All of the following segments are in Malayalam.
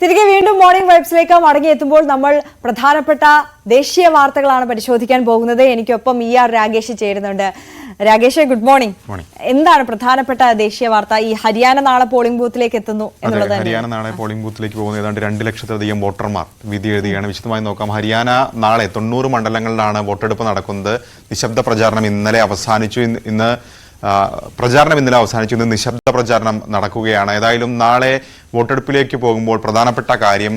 തിരികെ വീണ്ടും മോർണിംഗ് വൈബ്സിലേക്ക് മടങ്ങിയെത്തുമ്പോൾ നമ്മൾ പ്രധാനപ്പെട്ട ദേശീയ വാർത്തകളാണ് പരിശോധിക്കാൻ പോകുന്നത്. എനിക്കൊപ്പം ഇ ആർ രാഗേഷ് ചേരുന്നുണ്ട്. രാഗേഷ് ഗുഡ് മോർണിംഗ് എന്താണ് പ്രധാനപ്പെട്ട ദേശീയ വാർത്ത? ഈ ഹരിയാന നാളെ പോളിംഗ് ബൂത്തിലേക്ക് എത്തുന്നു എന്നുള്ളത് ഹരിയാന നാളെ പോളിംഗ് ബൂത്തിലേക്ക് പോകുന്ന. ഏതാണ്ട് രണ്ട് ലക്ഷത്തിലധികം വോട്ടർമാർ വിധി എഴുതിയാണ് വിശദമായി നോക്കാം. ഹരിയാന നാളെ തൊണ്ണൂറ് മണ്ഡലങ്ങളിലാണ് വോട്ടെടുപ്പ് നടക്കുന്നത്. നിശബ്ദ പ്രചാരണം ഇന്നലെ അവസാനിച്ചു. ഇന്ന് പ്രചാരണം ഇന്നലെ അവസാനിച്ചു. ഇന്ന് നിശബ്ദ പ്രചാരണം നടക്കുകയാണ്. ഏതായാലും നാളെ വോട്ടെടുപ്പിലേക്ക് പോകുമ്പോൾ പ്രധാനപ്പെട്ട കാര്യം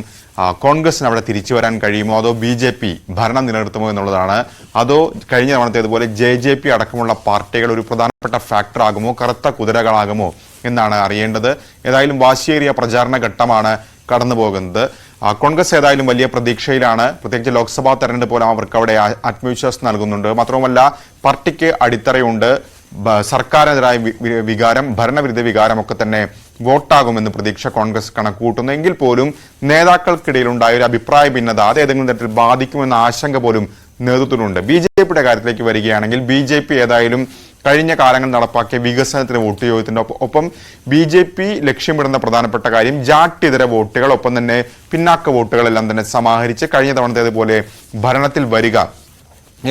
കോൺഗ്രസിന് അവിടെ തിരിച്ചു വരാൻ കഴിയുമോ? അതോ ബി ജെ പി ഭരണം നിലനിർത്തുമോ എന്നുള്ളതാണ്. അതോ കഴിഞ്ഞ തവണത്തേതുപോലെ ജെ ജെ പി അടക്കമുള്ള പാർട്ടികൾ ഒരു പ്രധാനപ്പെട്ട ഫാക്ടർ ആകുമോ? കറുത്ത കുതിരകളാകുമോ എന്നാണ് അറിയേണ്ടത്. ഏതായാലും വാശിയേറിയ പ്രചാരണ ഘട്ടമാണ് കടന്നു പോകുന്നത് കോൺഗ്രസ് ഏതായാലും വലിയ പ്രതീക്ഷയിലാണ്. പ്രത്യേകിച്ച് ലോക്സഭാ തെരഞ്ഞെടുപ്പ് പോലും അവർക്ക് അവിടെ ആത്മവിശ്വാസം നൽകുന്നുണ്ട്. മാത്രവുമല്ല പാർട്ടിക്ക് അടിത്തറയുണ്ട്. സർക്കാരിനെതിരായ വികാരം ഭരണവിരുദ്ധ വികാരം ഒക്കെ തന്നെ വോട്ടാകുമെന്ന് പ്രതീക്ഷ കോൺഗ്രസ് കണക്കൂട്ടുന്നു എങ്കിൽ പോലും നേതാക്കൾക്കിടയിൽ ഉണ്ടായ ഒരു അഭിപ്രായ ഭിന്നത അത് ഏതെങ്കിലും തരത്തിൽ ബാധിക്കുമെന്ന ആശങ്ക പോലും നേതൃത്വത്തിലുണ്ട്. ബി ജെ പിയുടെ കാര്യത്തിലേക്ക് വരികയാണെങ്കിൽ ബി ജെ പി ഏതായാലും കഴിഞ്ഞ കാലങ്ങൾ നടപ്പാക്കിയ വികസനത്തിന് വോട്ട് ചോദ്യത്തിന്റെ ഒപ്പം- ഒപ്പം ബി ജെ പി ലക്ഷ്യമിടുന്ന പ്രധാനപ്പെട്ട കാര്യം ജാട്ടിതര വോട്ടുകൾ ഒപ്പം തന്നെ പിന്നാക്ക വോട്ടുകളെല്ലാം തന്നെ സമാഹരിച്ച് കഴിഞ്ഞ തവണത്തേതുപോലെ ഭരണത്തിൽ വരിക.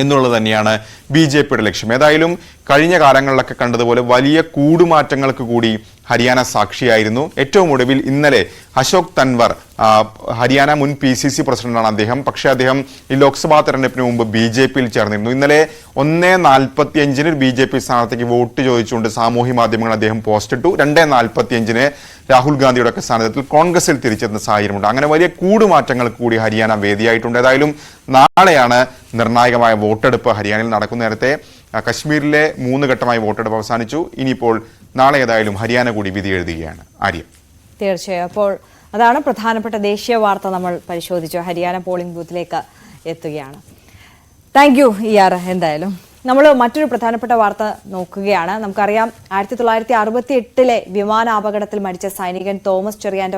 എന്നുള്ളത് തന്നെയാണ് ബി ജെ പിയുടെ ലക്ഷ്യം. ഏതായാലും കഴിഞ്ഞ കാലങ്ങളിലൊക്കെ കണ്ടതുപോലെ വലിയ കൂടുമാറ്റങ്ങൾക്ക് കൂടി ഹരിയാന സാക്ഷിയായിരുന്നു. ഏറ്റവും ഒടുവിൽ ഇന്നലെ അശോക് തൻവർ ഹരിയാന മുൻ പി സി സി പ്രസിഡന്റാണ് അദ്ദേഹം. പക്ഷേ അദ്ദേഹം ഈ ലോക്സഭാ തെരഞ്ഞെടുപ്പിന് മുമ്പ് ബി ജെ പിയിൽ ചേർന്നിരുന്നു. ഇന്നലെ ഒന്നേ നാൽപ്പത്തി അഞ്ചിന് ബി ജെ പി സ്ഥാനാർത്ഥിക്ക് വോട്ട് ചോദിച്ചുകൊണ്ട് സാമൂഹ്യ മാധ്യമങ്ങൾ അദ്ദേഹം പോസ്റ്റ് ഇട്ടു. രണ്ടേ നാൽപ്പത്തി അഞ്ചിന് രാഹുൽ ഗാന്ധിയുടെ ഒക്കെ സ്ഥാനത്തിൽ കോൺഗ്രസിൽ തിരിച്ചെത്തുന്ന സാഹചര്യമുണ്ട്. അങ്ങനെ വലിയ കൂടുമാറ്റങ്ങൾക്ക് കൂടി ഹരിയാന വേദിയായിട്ടുണ്ട്. ഏതായാലും നാളെയാണ് നിർണായകമായ വോട്ടെടുപ്പ് ഹരിയാനയിൽ നടക്കുന്ന നേരത്തെ കശ്മീരിലെ മൂന്ന് ഘട്ടമായി വോട്ടെടുപ്പ് അവസാനിച്ചു. ഇനിയിപ്പോൾ നാളെ ഏതായാലും ഹരിയാന കൂടി വിധി എഴുതുകയാണ്. ആര്യ. തീർച്ചയായും. അപ്പോൾ അതാണ് പ്രധാനപ്പെട്ട ദേശീയ വാർത്ത നമ്മൾ പരിശോധിച്ചു. ഹരിയാന പോളിംഗ് ബൂത്തിലേക്ക് എത്തുകയാണ്. Thank you E R. എന്തായാലും. നമ്മൾ മറ്റൊരു പ്രധാനപ്പെട്ട വാർത്ത നോക്കുകയാണ്. നമുക്കറിയാം ആയിരത്തി തൊള്ളായിരത്തി അറുപത്തി എട്ടിലെ വിമാന അപകടത്തിൽ മരിച്ച സൈനികൻ തോമസ് ചെറിയാന്റെ